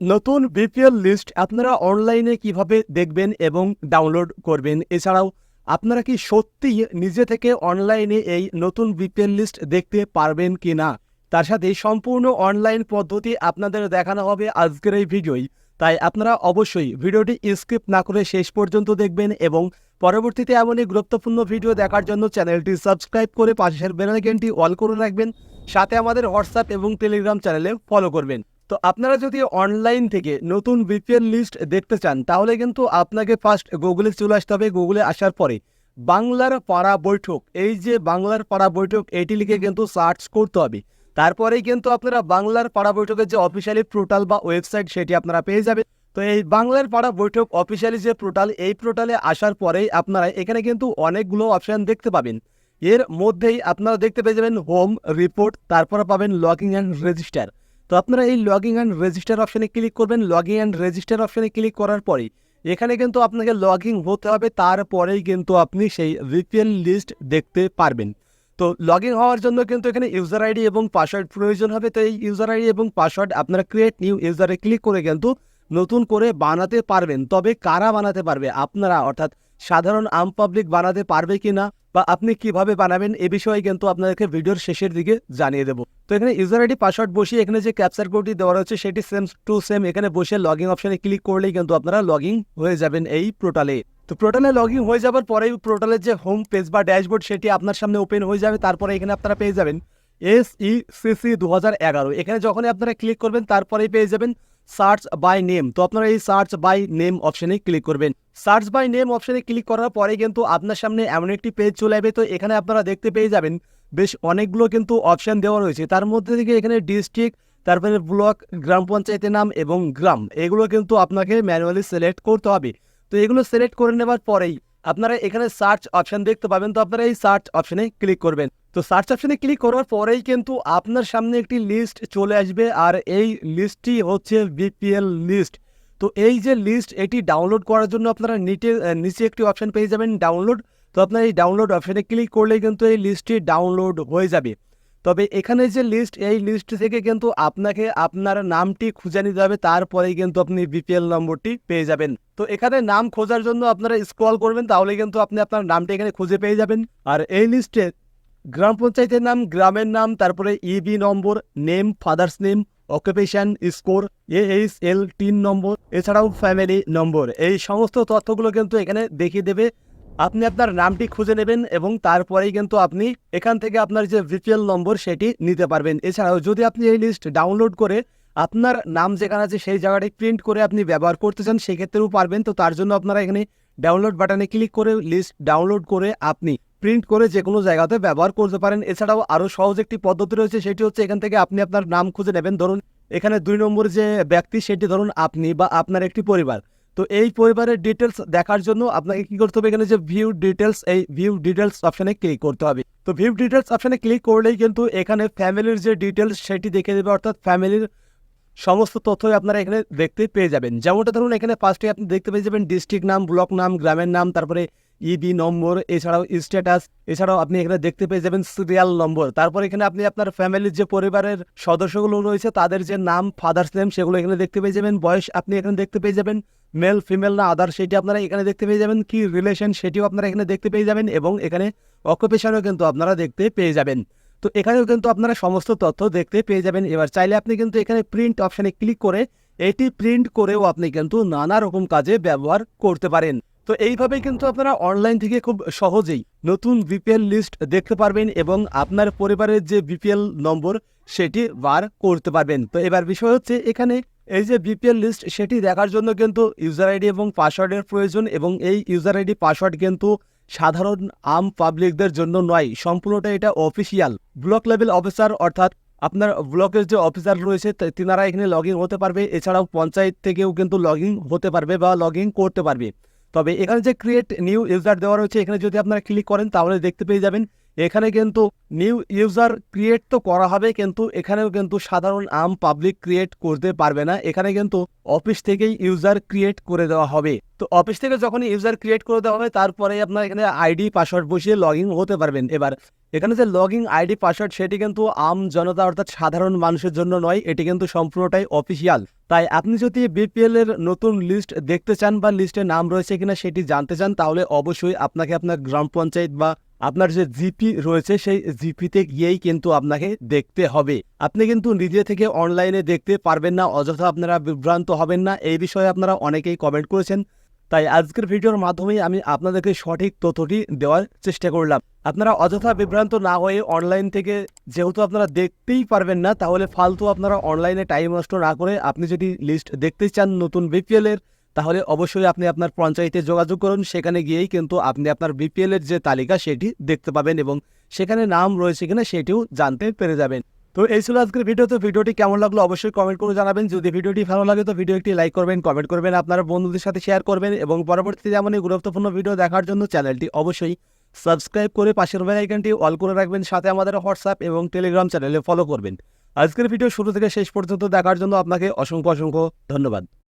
নতুন BPL list আপনারা অনলাইনে কীভাবে দেখবেন এবং ডাউনলোড করবেন? এছাড়াও, আপনারা কি সত্যি নিজে থেকে অনলাইনে এই নতুন বিপিএল লিস্ট দেখতে পারবেন কি না তার সাথে সম্পূর্ণ অনলাইন পদ্ধতি আপনাদের দেখানো হবে আজকের এই ভিডিওই তাই আপনারা অবশ্যই ভিডিওটি স্কিপ না করে শেষ পর্যন্ত দেখবেন এবং পরবর্তীতে এমনই গুরুত্বপূর্ণ ভিডিও দেখার জন্য চ্যানেলটি সাবস্ক্রাইব করে পাশের বেলাইকেনটি অল করে রাখবেন। সাথে আমাদের হোয়াটসঅ্যাপ এবং টেলিগ্রাম চ্যানেলে ফলো করবেন। তো আপনারা যদি অনলাইন থেকে নতুন বিপিএল লিস্ট দেখতে চান, তাহলে কিন্তু আপনাকে ফার্স্ট গুগলে চলে আসতে হবে। গুগলে আসার পরে বাংলার পাড়া বৈঠক, এই যে বাংলার পাড়া বৈঠক, এটি লিখে কিন্তু সার্চ করতে হবে। তারপরেই কিন্তু আপনারা বাংলার পাড়া বৈঠকের যে অফিসিয়ালি পোর্টাল বা ওয়েবসাইট সেটি আপনারা পেয়ে যাবেন। তো এই বাংলার পাড়া বৈঠক অফিসিয়ালি যে পোর্টাল এই পোর্টালে আসার পরেই আপনারা এখানে কিন্তু অনেকগুলো অপশন দেখতে পাবেন। এর মধ্যেই আপনারা দেখতে পেয়ে যাবেন হোম রিপোর্ট তারপরে পাবেন লগিং অ্যান্ড রেজিস্টার তো আপনারা এই লগ ইন অ্যান্ড রেজিস্টার অপশানে ক্লিক করবেন। লগ লগিং অ্যান্ড রেজিস্টার অপশনে ক্লিক করার পরেই এখানে কিন্তু আপনাকে লগিং হতে হবে। তারপরেই কিন্তু আপনি সেই ভিপিএন লিস্ট দেখতে পারবেন। তো লগ ইন হওয়ার জন্য কিন্তু এখানে ইউজার আইডি এবং পাসওয়ার্ড প্রয়োজন হবে। তো এই ইউজার আইডি এবং পাসওয়ার্ড আপনারা ক্রিয়েট নিউ ইউজারে ক্লিক করে কিন্তু নতুন করে বানাতে পারবেন। তবে কারা বানাতে পারবে? আপনারা, অর্থাৎ সাধারণ আম পাবলিক বানাতে পারবে কি না বা আপনি কীভাবে বানাবেন এ বিষয়ে কিন্তু আপনাদেরকে ভিডিওর শেষের দিকে জানিয়ে দেবো। তো এখানে ইউজার আইডি পাসওয়ার্ড বসিয়ে এখানে যে ক্যাপচার কোডটি দেওয়া রয়েছে সেটি সেম টু সেম এখানে বসে লগইন অপশনে ক্লিক করলেই কিন্তু আপনারা লগইন হয়ে যাবেন এই পোর্টালে তো পোর্টালে লগ ইন হয়ে যাবার পরেই পোর্টালের যে হোম পেজ বা ড্যাশবোর্ড সেটি আপনার সামনে ওপেন হয়ে যাবে। তারপরে এখানে আপনারা পেয়ে যাবেন এস ই সিসি দু এগারো। এখানে যখনই আপনারা ক্লিক করবেন, তারপরেই পেয়ে যাবেন সার্চ বাই নেম তো আপনারা এই সার্চ বাই নেম অপশনে ক্লিক করবেন। সার্চ বাই নেম অপশনে ক্লিক করার পরে কিন্তু আপনার সামনে এমন একটি পেজ চলে যাবে তো এখানে আপনারা দেখতে পেয়ে যাবেন, বেশ অনেকগুলো কিন্তু অপশন দেওয়া রয়েছে। তার মধ্যে থেকে এখানে ডিস্ট্রিক্ট তারপরে ব্লক গ্রাম পঞ্চায়েতের নাম এবং গ্রাম। এগুলো কিন্তু আপনাকে ম্যানুয়ালি সিলেক্ট করতে হবে। তো এগুলো সিলেক্ট করে নেবার পরেই আপনারা এখানে সার্চ অপশন দেখতে পাবেন। তো আপনারা এই সার্চ অপশনে ক্লিক করবেন। তো সার্চ অপশনে ক্লিক করার পরেই কিন্তু আপনার সামনে একটি লিস্ট চলে আসবে আর এই লিস্টটি হচ্ছে বিপিএল লিস্ট তো এই যে লিস্ট এটি ডাউনলোড করার জন্য আপনারা নিচে নিচে একটি অপশন পেয়ে যাবেন ডাউনলোড তো আপনার এই ডাউনলোড অপশানে ক্লিক করলেই কিন্তু এই লিস্টটি ডাউনলোড হয়ে যাবে। তবে এখানে যে লিস্ট এই লিস্ট থেকে কিন্তু আপনাকে আপনার নামটি খুঁজে নিতে হবে, তারপরেই কিন্তু আপনি বিপিএল নম্বরটি পেয়ে যাবেন। তো এখানে নাম খোঁজার জন্য আপনারা স্ক্রল করবেন, তাহলে কিন্তু আপনি আপনার নামটি এখানে খুঁজে পেয়ে যাবেন। আর এই লিস্টে গ্রাম পঞ্চায়েতের নাম, গ্রামের নাম, তারপরে EB number name father's name occupation score H L তিন নম্বর, এছাড়াও ফ্যামিলি নম্বর। এই সমস্ত তথ্যগুলো কিন্তু এখানে দেখিয়ে দেবে। আপনি আপনার নামটি খুঁজে নেবেন এবং তারপরেই কিন্তু আপনি এখান থেকে আপনার যে ভিপিএল নম্বর, সেটি নিতে পারবেন। এছাড়াও যদি আপনি এই লিস্ট ডাউনলোড করে আপনার নাম যেখানে আছে, সেই জায়গাটি প্রিন্ট করে আপনি ব্যবহার করতে চান, সেক্ষেত্রেও পারবেন। তো তার জন্য আপনারা এখানে ডাউনলোড বাটনে ক্লিক করে লিস্ট ডাউনলোড করে আপনি প্রিন্ট করে যে কোনো জায়গাতে ব্যবহার করতে পারেন। এছাড়াও আরও সহজ একটি পদ্ধতি রয়েছে, সেটি হচ্ছে এখান থেকে আপনি আপনার নাম খুঁজে নেবেন। ধরুন, এখানে দুই নম্বর যে ব্যক্তি, সেটি ধরুন আপনি বা আপনার একটি পরিবার। তো এই পরিবারের ডিটেলস দেখার জন্য আপনাকে কি করতে হবে? এখানে যে ভিউ ডিটেলস এই ভিউ ডিটেলস অপশানে ক্লিক করতে হবে। তো ভিউ ডিটেলস অপশানে ক্লিক করলেই কিন্তু এখানে ফ্যামিলির যে ডিটেলস সেটি দেখে দেবে অর্থাৎ ফ্যামিলির সমস্ত তথ্যই আপনারা এখানে দেখতে পেয়ে যাবেন। যেমনটা ধরুন, এখানে ফার্স্টে আপনি দেখতে পেয়ে যাবেন ডিস্ট্রিক্ট নাম ব্লক নাম, গ্রামের নাম, তারপরে ইবি নম্বর, এছাড়াও স্ট্যাটাস এছাড়াও আপনি এখানে দেখতে পেয়ে যাবেন সিরিয়াল নম্বর তারপর এখানে আপনি আপনার ফ্যামিলির যে পরিবারের সদস্যগুলো রয়েছে, তাদের যে নাম ফাদার্স নেম সেগুলো এখানে দেখতে পেয়ে যাবেন। বয়স আপনি এখানে দেখতে পেয়ে যাবেন। মেল ফিমেল না আদার সেটি আপনারা এখানে দেখতে পেয়ে যাবেন। কি রিলেশন সেটিও আপনারা এখানে দেখতে পেয়ে যাবেন এবং এখানে অকুপেশনও কিন্তু আপনারা দেখতে পেয়ে যাবেন। তো এখানেও কিন্তু আপনারা সমস্ত তথ্য দেখতে পেয়ে যাবেন। এবার চাইলে আপনি কিন্তু এখানে প্রিন্ট অপশানে ক্লিক করে, এটি প্রিন্ট করেও আপনি কিন্তু নানা রকম কাজে ব্যবহার করতে পারেন। তো এইভাবে কিন্তু আপনারা অনলাইন থেকে খুব সহজেই নতুন বিপিএল লিস্ট দেখতে পারবেন এবং আপনার পরিবারের যে বিপিএল নম্বর, সেটি বার করতে পারবেন। তো এবার বিষয় হচ্ছে, এখানে এই যে বিপিএল লিস্ট সেটি দেখার জন্য কিন্তু ইউজার আইডি এবং পাসওয়ার্ডের প্রয়োজন এবং এই ইউজার আইডি পাসওয়ার্ড কিন্তু সাধারণ আম পাবলিকদের জন্য নয়, সম্পূর্ণটা এটা অফিসিয়াল ব্লক লেভেল অফিসার অর্থাৎ আপনার ব্লকের যে অফিসার রয়েছে তিনারা এখানে লগ হতে পারবে। এছাড়াও পঞ্চায়েত থেকেও কিন্তু লগ হতে পারবে বা লগ করতে পারবে। তবে এখানে যে ক্রিয়েট নিউ ইউজার দেওয়া রয়েছে, এখানে যদি আপনারা ক্লিক করেন, তাহলে দেখতে পেয়ে যাবেন এখানে কিন্তু নিউ ইউজার ক্রিয়েট তো করা হবে, কিন্তু এখানেও কিন্তু সাধারণ আম পাবলিক ক্রিয়েট করতে পারবে না। এখানে কিন্তু অফিস থেকেই ইউজার ক্রিয়েট করে দেওয়া হবে। তো অফিস থেকে যখন ইউজার ক্রিয়েট করে দেওয়া হবে, তারপরে আপনার এখানে আইডি পাসওয়ার্ড বসিয়ে লগ হতে পারবেন। এবার এখানে যে লগইন আইডি পাসওয়ার্ড সেটি কিন্তু আম জনতা অর্থাৎ সাধারণ মানুষের জন্য নয়, এটি কিন্তু সম্পূর্ণটাই অফিসিয়াল তাই আপনি যদি বিপিএল এর নতুন লিস্ট দেখতে চান বা লিস্টে নাম রয়েছে কিনা সেটি জানতে চান, তাহলে অবশ্যই আপনাকে আপনার গ্রাম পঞ্চায়েত বা আপনার যে জিপি রয়েছে, সেই জিপিতে গিয়েই কিন্তু আপনাকে দেখতে হবে। আপনি কিন্তু নিজে থেকে অনলাইনে দেখতে পারবেন না, অযথা আপনারা বিভ্রান্ত হবেন না। এই বিষয়ে আপনারা অনেকেই কমেন্ট করেছেন। তাই আজকের ভিডিওর মাধ্যমেই আমি আপনাদেরকে সঠিক তথ্যটি দেওয়ার চেষ্টা করলাম। আপনারা অযথা বিভ্রান্ত না হয়ে অনলাইন থেকে যেহেতু আপনারা দেখতেই পারবেন না, তাহলে ফালতু আপনারা অনলাইনে টাইম নষ্ট না করে আপনি যদি লিস্ট দেখতে চান নতুন বিপিএল এর তাহলে অবশ্যই আপনি আপনার পঞ্চায়েতে যোগাযোগ করুন। সেখানে গিয়েই কিন্তু আপনি আপনার বিপিএল এর যে তালিকা সেটি দেখতে পাবেন এবং সেখানে নাম রয়েছে কিনা সেটিও জানতে পেরে যাবেন। তো এই ছিল আজকের ভিডিও। তো ভিডিওটি কেমন লাগল অবশ্যই কমেন্ট করে জানাবেন। যদি ভিডিওটি ভালো লাগে তো ভিডিও একটি লাইক করবেন, কমেন্ট করবেন, আপনার বন্ধুদের সাথে শেয়ার করবেন এবং পরবর্তীতে যেমন এই গুরুত্বপূর্ণ ভিডিও দেখার জন্য চ্যানেলটি অবশ্যই সাবস্ক্রাইব করে পাশের বেল আইকনটি অল করে রাখবেন। সাথে আমাদের হোয়াটসঅ্যাপ এবং টেলিগ্রাম চ্যানেলে ফলো করবেন। আজকের ভিডিও শুরু থেকে শেষ পর্যন্ত দেখার জন্য আপনাকে অসংখ্য অসংখ্য ধন্যবাদ।